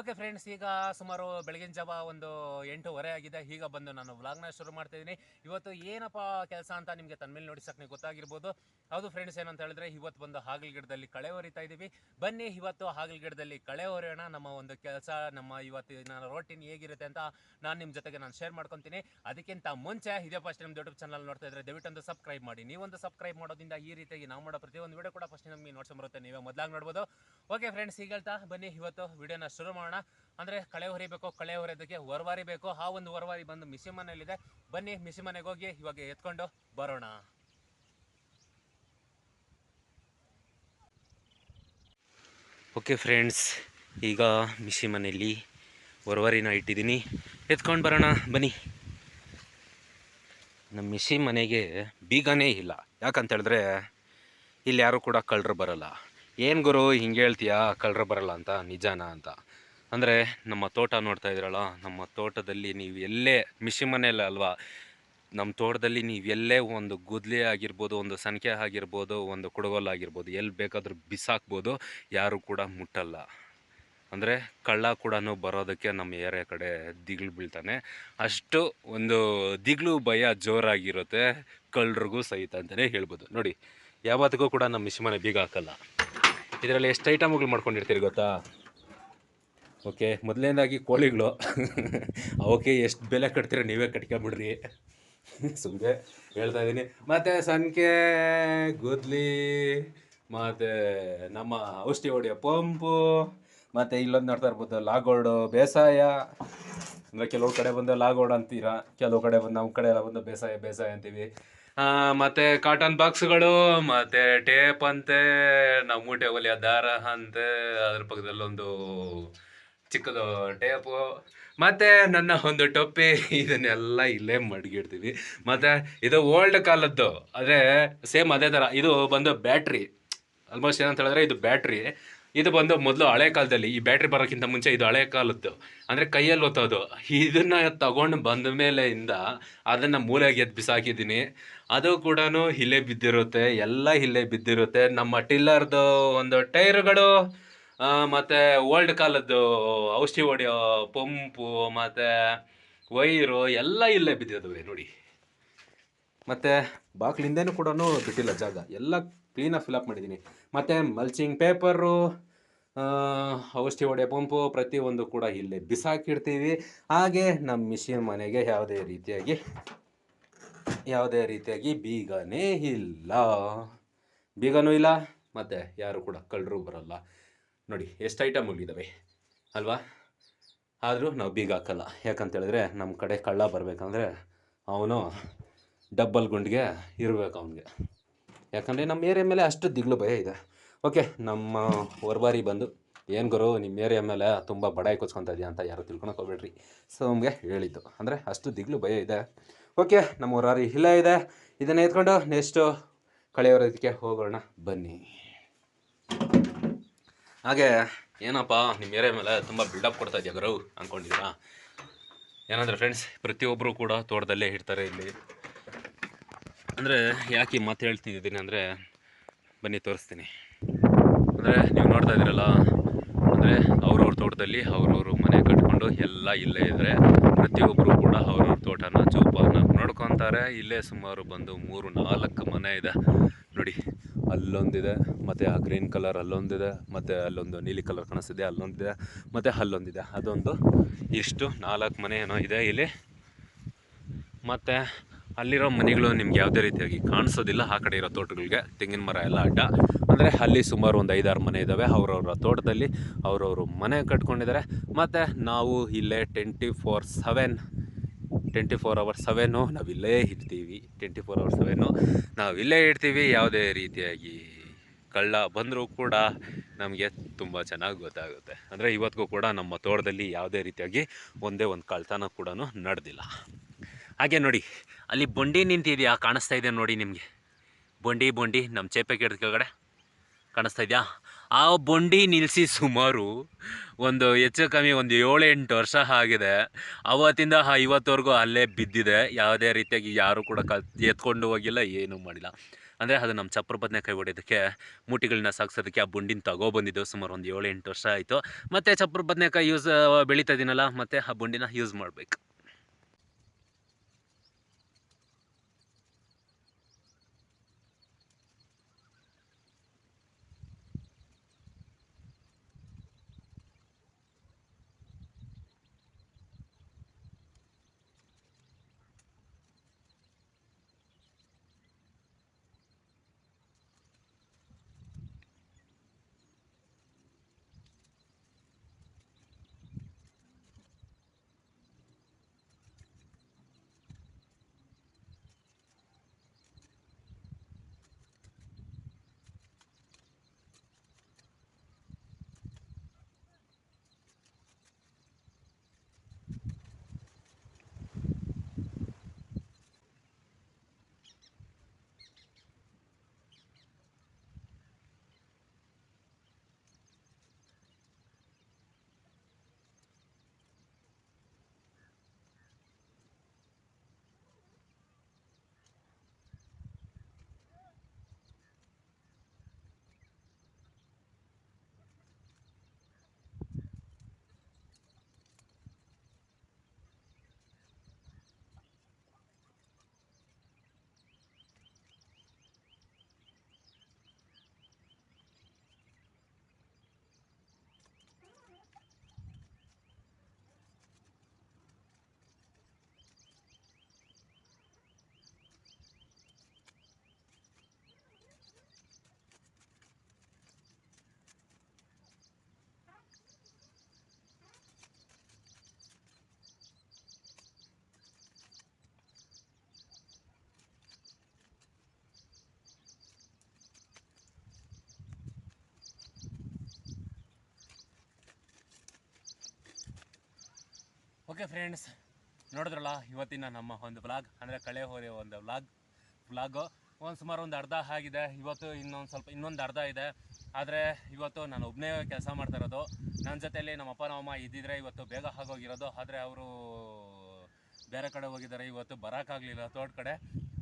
Okay friends ಈಗ ಸುಮಾರು ಬೆಳಗಿನ ಜಾವ ಒಂದು ಎಂಟೂವರೆ ಆಗಿದೆ. ಈಗ ಬಂದು ನಾನು ವ್ಲಾಗ್ನ ಶುರು ಮಾಡ್ತಾ ಇದ್ದೀನಿ ಇವತ್ತು ಏನಪ್ಪ ಕೆಲಸ ಅಂತ ನಿಮಗೆ ತನ್ಮೇಲೆ ನೋಡಿಸಕ್ಕೆ ನೀವು ಗೊತ್ತಾಗಿರ್ಬೋದು. ಹೌದು ಫ್ರೆಂಡ್ಸ್ ಏನಂತ ಹೇಳಿದ್ರೆ ಇವತ್ತು ಬಂದು ಹಾಗಲ್ ಗಿಡದಲ್ಲಿ ಕಳೆ ಹೊರಿತಾ ಇದ್ದೀವಿ ಬನ್ನಿ, ಇವತ್ತು ಹಾಗಲ್ ಗಿಡದಲ್ಲಿ ಕಳೆ ಹೊರೆಯೋಣ ನಮ್ಮ ಒಂದು ಕೆಲಸ, ನಮ್ಮ ಇವತ್ತಿನ ರೋಟೀನ್ ಹೇಗಿರುತ್ತೆ ಅಂತ ನಾನು ನಿಮ್ಮ ಜೊತೆಗೆ ನಾನು ಶೇರ್ ಮಾಡ್ಕೊತೀನಿ. ಅದಕ್ಕಿಂತ ಮುಂಚೆ, ಇದೇ ಫಸ್ಟ್ ನಿಮ್ಮ ಯೂಟ್ಯೂಬ್ ಚಾನಲ್ ನೋಡ್ತಾ ಇದ್ರೆ ದಯವಿಟ್ಟು ಒಂದು ಸಬ್ಸ್ಕ್ರೈಬ್ ಮಾಡಿ. ನೀವೊಂದು ಸಬ್ಸ್ಕ್ರೈಬ್ ಮಾಡೋದ್ರಿಂದ ಈ ರೀತಿಯಾಗಿ ನಾವು ಮಾಡೋ ಪ್ರತಿಯೊಂದು ವಿಡಿಯೋ ಕೂಡ ಫಸ್ಟ್ ನಮಗೆ ನೋಟ್ಸ್ ಬರುತ್ತೆ. ನೀವೇ ಮೊದಲಾಗಿ ನೋಡ್ಬೋದು. ಓಕೆ ಫ್ರೆಂಡ್ಸ್ ಈಗ ಹೇಳ್ತಾ ಬನ್ನಿ. ಇವತ್ತು ವಿಡಿಯೋನ ಶುರು ಮಾಡೋಣ ಅಂದರೆ ಕಳೆ ಹೊರಿಬೇಕು, ಕಳೆ ಹೊರೆಯೋದಕ್ಕೆ ಹೊರವಾರಿ ಬೇಕು. ಆ ಒಂದು ಹೊರವಾರಿ ಬಂದು ಮಿಸಿ ಮನೆಯಲ್ಲಿದೆ ಬನ್ನಿ ಮಿಸಿ ಮನೆಗೆ ಹೋಗಿ ಇವಾಗ ಎತ್ಕೊಂಡು ಬರೋಣ. ಓಕೆ ಫ್ರೆಂಡ್ಸ್ ಈಗ ಮಿಸಿ ಮನೆಯಲ್ಲಿ ಹೊರವಾರಿನ ಇಟ್ಟಿದ್ದೀನಿ. ಎತ್ಕೊಂಡು ಬರೋಣ, ಬನ್ನಿ. ನಮ್ಮ ಮಿಸಿ ಮನೆಗೆ ಬೀಗನೇ ಇಲ್ಲ. ಯಾಕಂತ ಹೇಳಿದ್ರೆ ಇಲ್ಲಿ ಯಾರು ಕೂಡ ಕಳ್ಳರು ಬರಲ್ಲ. ಏನು ಗುರು, ಹಿಂಗೆ ಹೇಳ್ತೀಯಾ? ಕಳ್ಳರು ಬರಲ್ಲ ಅಂತ, ನಿಜಾನ ಅಂತ. ಅಂದರೆ ನಮ್ಮ ತೋಟ ನೋಡ್ತಾ ಇದ್ರಲ್ಲ, ನಮ್ಮ ತೋಟದಲ್ಲಿ ನೀವು ಎಲ್ಲೇ, ಮಿಷಿ ಮನೆಯಲ್ಲ ಅಲ್ವಾ? ನಮ್ಮ ತೋಟದಲ್ಲಿ ನೀವು ಎಲ್ಲೇ ಒಂದು ಗುದ್ಲಿ ಆಗಿರ್ಬೋದು, ಒಂದು ಸನ್ಕೆ ಆಗಿರ್ಬೋದು, ಒಂದು ಕುಡಗೋಲ್ ಆಗಿರ್ಬೋದು, ಎಲ್ಲಿ ಬೇಕಾದರೂ ಬಿಸಾಕ್ಬೋದು, ಯಾರು ಕೂಡ ಮುಟ್ಟಲ್ಲ. ಅಂದರೆ ಕಳ್ಳ ಕೂಡ ಬರೋದಕ್ಕೆ ನಮ್ಮ ಏರಿಯಾ ಕಡೆ ದಿಗ್ಳು ಬೀಳ್ತಾನೆ. ಅಷ್ಟು ಒಂದು ದಿಗ್ಲು ಭಯ ಜೋರಾಗಿರುತ್ತೆ ಕಳ್ಳರಿಗೂ ಸಹಿತ ಅಂತಲೇ ಹೇಳ್ಬೋದು. ನೋಡಿ, ಯಾವತ್ತಿಗೂ ಕೂಡ ನಮ್ಮ ಮಿಶ್ಮನೆ ಬೀಗ ಹಾಕಲ್ಲ. ಇದರಲ್ಲಿ ಎಷ್ಟು ಐಟಮ್ಗಳು ಮಾಡ್ಕೊಂಡಿರ್ತೀರಿ ಗೊತ್ತಾ? ಓಕೆ, ಮೊದಲನೇದಾಗಿ ಕೋಳಿಗಳು. ಅವಕ್ಕೆ ಎಷ್ಟು ಬೆಲೆ ಕಟ್ತೀರ ನೀವೇ ಕಟ್ಕೊಂಬಿಡ್ರಿ. ಸುಮ್ಮನೆ ಹೇಳ್ತಾ ಇದ್ದೀನಿ ಮತ್ತು ಸಂಖ್ಯೆ ಗುದ್ಲಿ, ಮತ್ತು ನಮ್ಮ ಔಷಧಿ ಹೊಡೆಯೋ ಪಂಪು, ಮತ್ತು ಇಲ್ಲೊಂದು ನೋಡ್ತಾ ಇರ್ಬೋದು, ಲಾಗೋಡು, ಬೇಸಾಯ. ಅಂದರೆ ಕೆಲವು ಕಡೆ ಬಂದು ಲಾಗೋಡ್ ಅಂತೀರಾ, ಕೆಲವು ಕಡೆ ಬಂದು ನಮ್ಮ ಕಡೆ ಎಲ್ಲ ಬಂದು ಬೇಸಾಯ ಬೇಸಾಯ ಅಂತೀವಿ. ಮತ್ತು ಕಾಟನ್ ಬಾಕ್ಸ್ಗಳು ಮತ್ತು ಟೇಪ್ ಅಂತೆ, ನಮ್ಮ ಮೂಟೆ ಒಲೆಯ ದಾರ ಅಂತೆ, ಅದ್ರ ಪಕ್ಕದಲ್ಲೊಂದು ಚಿಕ್ಕದು ಟೇಪು. ಮತ್ತೆ ನನ್ನ ಒಂದು ಟೊಪ್ಪಿ, ಇದನ್ನೆಲ್ಲ ಇಲ್ಲೇ ಮಡಗಿಡ್ತೀವಿ. ಮತ್ತೆ ಇದು ಓಲ್ಡ್ ಕಾಲದ್ದು. ಅದೇ ಸೇಮ್ ಅದೇ ಥರ ಇದು ಬಂದು ಬ್ಯಾಟ್ರಿ ಆಲ್ಮೋಸ್ಟ್ ಏನಂತ ಹೇಳಿದ್ರೆ ಇದು ಬ್ಯಾಟ್ರಿ ಇದು ಬಂದು ಮೊದಲು ಹಳೆ ಕಾಲದಲ್ಲಿ, ಈ ಬ್ಯಾಟ್ರಿ ಬರೋಕ್ಕಿಂತ ಮುಂಚೆ ಇದು ಹಳೆ ಕಾಲದ್ದು. ಅಂದರೆ ಕೈಯಲ್ಲಿ ಒತ್ತೋದು. ಇದನ್ನು ತಗೊಂಡು ಬಂದ ಮೇಲೆಯಿಂದ ಅದನ್ನು ಮೂಲೆಗೆ ಎದ್ದು ಬಿಸಾಕಿದ್ದೀನಿ. ಅದು ಕೂಡ ಇಲ್ಲೇ ಬಿದ್ದಿರುತ್ತೆ. ಎಲ್ಲ ಇಲ್ಲೇ ಬಿದ್ದಿರುತ್ತೆ. ನಮ್ಮ ಟಿಲ್ಲರ್ದು ಒಂದು ಟೈರ್ಗಳು ಮತ್ತೆ ಓಲ್ಡ್ ಕಾಲದ್ದು ಔಷಧಿ ಹೊಡೆಯೋ ಪಂಪು, ಮತ್ತೆ ವೈರು ಎಲ್ಲ ಇಲ್ಲೇ ಬಿದ್ದಿದ್ದಾವೆ ನೋಡಿ. ಮತ್ತೆ ಬಾಕ್ಲಿಂದೇನು ಕೂಡ ಬಿಟ್ಟಿಲ್ಲ ಜಾಗ. ಎಲ್ಲ ಕ್ಲೀನಾಗಿ ಫಿಲಪ್ ಮಾಡಿದ್ದೀನಿ. ಮತ್ತೆ ಮಲ್ಚಿಂಗ್ ಪೇಪರು ಔಷಧಿ ಹೊಡೆಯೋ ಪಂಪು ಪ್ರತಿಯೊಂದು ಕೂಡ ಇಲ್ಲೇ ಬಿಸಾಕಿಡ್ತೀವಿ ಹಾಗೆ ನಮ್ಮ ಮಿಷಿನ್ ಮನೆಗೆ ಯಾವುದೇ ರೀತಿಯಾಗಿ ಯಾವುದೇ ರೀತಿಯಾಗಿ ಬೀಗನೇ ಇಲ್ಲ. ಬೀಗನೂ ಇಲ್ಲ, ಮತ್ತು ಯಾರು ಕೂಡ ಕಳ್ಳರು ಬರಲ್ಲ. ನೋಡಿ, ಎಷ್ಟು ಐಟಮ್ಗಳಿದ್ದಾವೆ ಅಲ್ವಾ? ಆದರೂ ನಾವು ಬೀಗ ಹಾಕಲ್ಲ. ಯಾಕಂತೇಳಿದ್ರೆ ನಮ್ಮ ಕಡೆ ಕಳ್ಳ ಬರಬೇಕಂದ್ರೆ ಅವನು ಡಬ್ಬಲ್ ಗುಂಡಿಗೆ ಇರಬೇಕು ಅವನಿಗೆ. ಯಾಕಂದರೆ ನಮ್ಮ ಏರಿಯಾ ಮೇಲೆ ಅಷ್ಟು ದಿಗ್ಲು ಭಯ ಇದೆ. ಓಕೆ ನಮ್ಮ ಹೊರಬಾರಿ ಬಂದು, ಏನು ಗುರು ನಿಮ್ಮ ಏರಿಯಾ ಮೇಲೆ ತುಂಬ ಬಡಾಯಿ ಕೊಚ್ಕೊತಾ ಇದೆಯಾ ಅಂತ ಯಾರು ತಿಳ್ಕೊಳಕ್ಕೆ ಹೋಗ್ಬೇಡ್ರಿ. ಸೊ ನಮಗೆ ಹೇಳಿದ್ದು. ಅಂದರೆ ಅಷ್ಟು ದಿಗ್ಲು ಭಯ ಇದೆ. ಓಕೆ ನಮ್ಮ ಹೊರಬಾರಿ ಇಲ್ಲ ಇದೆ. ಇದನ್ನು ಎತ್ಕೊಂಡು ನೆಕ್ಸ್ಟು ಕಳೆಯೋದಕ್ಕೆ ಹೋಗೋಣ. ಬನ್ನಿ. ಹಾಗೆ. ಏನಪ್ಪ ನಿಮ್ಮ ಏರಿಯಾ ಮೇಲೆ ತುಂಬ ಬಿಲ್ಡಪ್ ಕೊಡ್ತಾ ಇದೆಯಾ ಗುರು ಅಂದ್ಕೊಂಡಿದ್ದೀರಾ ಏನಂದರೆ ಫ್ರೆಂಡ್ಸ್ ಪ್ರತಿಯೊಬ್ಬರು ಕೂಡ ತೋಟದಲ್ಲೇ ಇರ್ತಾರೆ ಇಲ್ಲಿ. ಅಂದರೆ ಯಾಕೆ ಮತ್ತೆ ಮಾತು ಹೇಳ್ತಿದ್ದೀನಿ ಅಂದರೆ, ಬನ್ನಿ ತೋರಿಸ್ತೀನಿ. ಅಂದರೆ ನೀವು ನೋಡ್ತಾ ಇದ್ದೀರಲ್ಲ, ಅಂದರೆ ಅವ್ರವ್ರ ತೋಟದಲ್ಲಿ ಅವ್ರವ್ರ ಮನೆ ಕಟ್ಕೊಂಡು ಎಲ್ಲ ಇಲ್ಲೇ ಇದ್ದರೆ ಪ್ರತಿಯೊಬ್ಬರು ಕೂಡ ಅವ್ರವ್ರ ತೋಟನ ಜೋಪಾನ ನೋಡ್ಕೊತಾರೆ. ಇಲ್ಲೇ ಸುಮಾರು ಬಂದು ಮೂರು ನಾಲ್ಕು ಮನೆ ಇದೆ. ನೋಡಿ ಅಲ್ಲೊಂದಿದೆ, ಮತ್ತು ಆ ಗ್ರೀನ್ ಕಲರ್ ಅಲ್ಲೊಂದಿದೆ, ಮತ್ತು ಅಲ್ಲೊಂದು ನೀಲಿ ಕಲರ್ ಕಾಣಿಸ್ತಿದೆ, ಅಲ್ಲೊಂದಿದೆ, ಮತ್ತು ಅಲ್ಲೊಂದಿದೆ. ಅದೊಂದು ಇಷ್ಟು ನಾಲ್ಕು ಮನೆ ಏನೋ ಇದೆ ಇಲ್ಲಿ. ಮತ್ತು ಅಲ್ಲಿರೋ ಮನೆಗಳು ನಿಮ್ಗೆ ಯಾವುದೇ ರೀತಿಯಾಗಿ ಕಾಣಿಸೋದಿಲ್ಲ. ಆ ಕಡೆ ಇರೋ ತೋಟಗಳಿಗೆ ತೆಂಗಿನ ಮರ ಎಲ್ಲ ಅಡ್ಡ. ಅಂದರೆ ಅಲ್ಲಿ ಸುಮಾರು ಒಂದು ಐದಾರು ಮನೆ ಇದ್ದಾವೆ ಅವರವರ ತೋಟದಲ್ಲಿ ಅವರವರು ಮನೆ ಕಟ್ಕೊಂಡಿದ್ದಾರೆ. ಮತ್ತು ನಾವು ಇಲ್ಲೇ twenty four seven twenty four hour ನಾವು ನಾವಿಲ್ಲೇ ಇರ್ತೀವಿ. ಟ್ವೆಂಟಿ ಫೋರ್ ಅವರ್ ನಾವು ನಾವಿಲ್ಲೇ ಇರ್ತೀವಿ ಯಾವುದೇ ರೀತಿಯಾಗಿ. ಕಳ್ಳ ಬಂದರೂ ಕೂಡ ನಮಗೆ ತುಂಬ ಚೆನ್ನಾಗಿ ಗೊತ್ತಾಗುತ್ತೆ. ಅಂದರೆ ಇವತ್ತಿಗೂ ಕೂಡ ನಮ್ಮ ತೋಟದಲ್ಲಿ ಯಾವುದೇ ರೀತಿಯಾಗಿ ಒಂದೇ ಒಂದು ಕಳ್ತನ ಕೂಡ ನಡೆದಿಲ್ಲ. ಹಾಗೆ ನೋಡಿ, ಅಲ್ಲಿ ಬೊಂಡಿ ನಿಂತಿದೆಯಾ? ಕಾಣಿಸ್ತಾ ಇದೆ ನೋಡಿ ನಿಮಗೆ? ಬೊಂಡಿ ಬೊಂಡಿ ನಮ್ಮ ಚೇಪೆ ಕೆಳಗಡೆ ಕಾಣಿಸ್ತಾ ಇದೆಯಾ? ಆ ಬೊಂಡಿ ನಿಲ್ಲಿಸಿ ಸುಮಾರು ಒಂದು ಹೆಚ್ಚು ಕಮ್ಮಿ ಒಂದು ಏಳು ಎಂಟು ವರ್ಷ ಆಗಿದೆ. ಅವತ್ತಿಂದ ಇವತ್ತವರೆಗೂ ಅಲ್ಲೇ ಬಿದ್ದಿದೆ. ಯಾವುದೇ ರೀತಿಯಾಗಿ ಯಾರು ಕೂಡ ಕ ಎತ್ಕೊಂಡು ಹೋಗಿಲ್ಲ, ಏನೂ ಮಾಡಿಲ್ಲ. ಅಂದರೆ ಅದು ನಮ್ಮ ಚಪ್ರ ಕೈ ಹೊಡೆಯೋದಕ್ಕೆ, ಮೂಟಿಗಳನ್ನ ಸಾಗಿಸೋದಕ್ಕೆ ಆ ಬುಂಡಿನ ತಗೊಬಂದಿದ್ದು ಸುಮಾರು ಒಂದು ಏಳು ಎಂಟು ವರ್ಷ ಆಯಿತು. ಮತ್ತು ಚಪ್ರ ಕೈ ಯೂಸ್ ಬೆಳೀತಾ ಇದ್ದೀನಲ್ಲ ಮತ್ತು ಆ ಬುಂಡಿನ ಯೂಸ್ ಮಾಡಬೇಕು. ಓಕೆ ಫ್ರೆಂಡ್ಸ್ ನೋಡಿದ್ರಲ್ಲ, ಇವತ್ತಿನ ನಮ್ಮ ಒಂದು ವ್ಲಾಗ್ ಅಂದರೆ ಕಳೆ ಹೋರಿ ಒಂದು ವ್ಲಾಗ್ ವ್ಲಾಗು ಒಂದು ಸುಮಾರು ಒಂದು ಅರ್ಧ ಆಗಿದೆ. ಇವತ್ತು ಇನ್ನೊಂದು ಸ್ವಲ್ಪ, ಇನ್ನೊಂದು ಅರ್ಧ ಇದೆ. ಆದರೆ ಇವತ್ತು ನಾನು ಒಬ್ಬನೇ ಕೆಲಸ ಮಾಡ್ತಾ ಇರೋದು. ನನ್ನ ಜೊತೆಯಲ್ಲಿ ನಮ್ಮ ಅಪ್ಪ ನಮ್ಮಮ್ಮ ಇದ್ದಿದ್ರೆ ಇವತ್ತು ಬೇಗ ಆಗೋಗಿರೋದು. ಆದರೆ ಅವರು ಬೇರೆ ಕಡೆ ಹೋಗಿದ್ದಾರೆ. ಇವತ್ತು ಬರೋಕ್ಕಾಗಲಿಲ್ಲ ತೋಟ ಕಡೆ.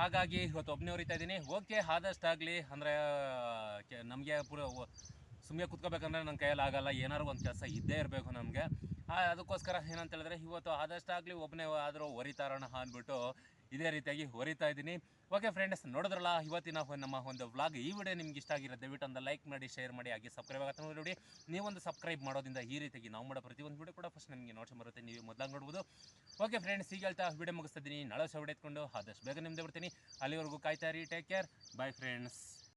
ಹಾಗಾಗಿ ಇವತ್ತು ಒಬ್ಬನೇ ಹೊರಿತಾ ಇದ್ದೀನಿ. ಓಕೆ ಆದಷ್ಟಾಗಲಿ ಅಂದರೆ ನಮಗೆ ಪೂರ ಸುಮ್ಮನೆ ಕುತ್ಕೋಬೇಕಂದ್ರೆ ನನ್ನ ಕೈಯಲ್ಲಿ ಆಗಲ್ಲ. ಏನಾದ್ರು ಒಂದು ಕೆಲಸ ಇದ್ದೇ ಇರಬೇಕು ನಮಗೆ. ಅದಕ್ಕೋಸ್ಕರ ಏನಂತ ಹೇಳಿದ್ರೆ ಇವತ್ತು ಆದಷ್ಟಾಗಲಿ ಒಬ್ಬನೇ ಆದರೂ ಹೊರಿತಾರೋಣ ಅಂದ್ಬಿಟ್ಟು ಇದೇ ರೀತಿಯಾಗಿ ಹೊರಿತಾ ಇದ್ದೀನಿ. ಓಕೆ ಫ್ರೆಂಡ್ಸ್ ನೋಡಿದ್ರಲ್ಲ, ಇವತ್ತಿನ ನಮ್ಮ ಒಂದು ವ್ಲಾಗ್ ಈ ವಿಡಿಯೋ ನಿಮ್ಗೆ ಇಷ್ಟ ಆಗಿರೋ ದಯವಿಟ್ಟು ಒಂದು ಲೈಕ್ ಮಾಡಿ ಶೇರ್ ಮಾಡಿ, ಹಾಗೆ ಸಬ್ಸ್ಕ್ರೈಬ್ ಆಗುತ್ತೆ ನೋಡಿ. ನೀವೊಂದು ಸಬ್ಸ್ಕ್ರೈಬ್ ಮಾಡೋದ್ರಿಂದ ಈ ರೀತಿಯಾಗಿ ನಾವು ಮಾಡೋ ಪ್ರತಿಯೊಂದು ವಿಡಿಯೋ ಕೂಡ ಫಸ್ಟ್ ನಿಮಗೆ ನೋಟ್ಸ್ ಬರುತ್ತೆ, ನೀವು ಮೊದಲಾಗಿ ನೋಡ್ಬೋದು. ಓಕೆ ಫ್ರೆಂಡ್ಸ್ ಈಗ ಹೇಳ್ತಾ ವಿಡಿಯೋ ಮುಗಿಸ್ತಿದ್ದೀನಿ. ನಾಳೆ ವಿಡಿಯೋ ಎತ್ಕೊಂಡು ಆದಷ್ಟು ಬೇಗ ನಿಮ್ದೇ ಬಿಡ್ತೀನಿ. ಅಲ್ಲಿವರೆಗೂ ಕಾಯ್ತಾ ಇರಿ ಟೇಕ್ ಕೇರ್ ಬಾಯ್ ಫ್ರೆಂಡ್ಸ್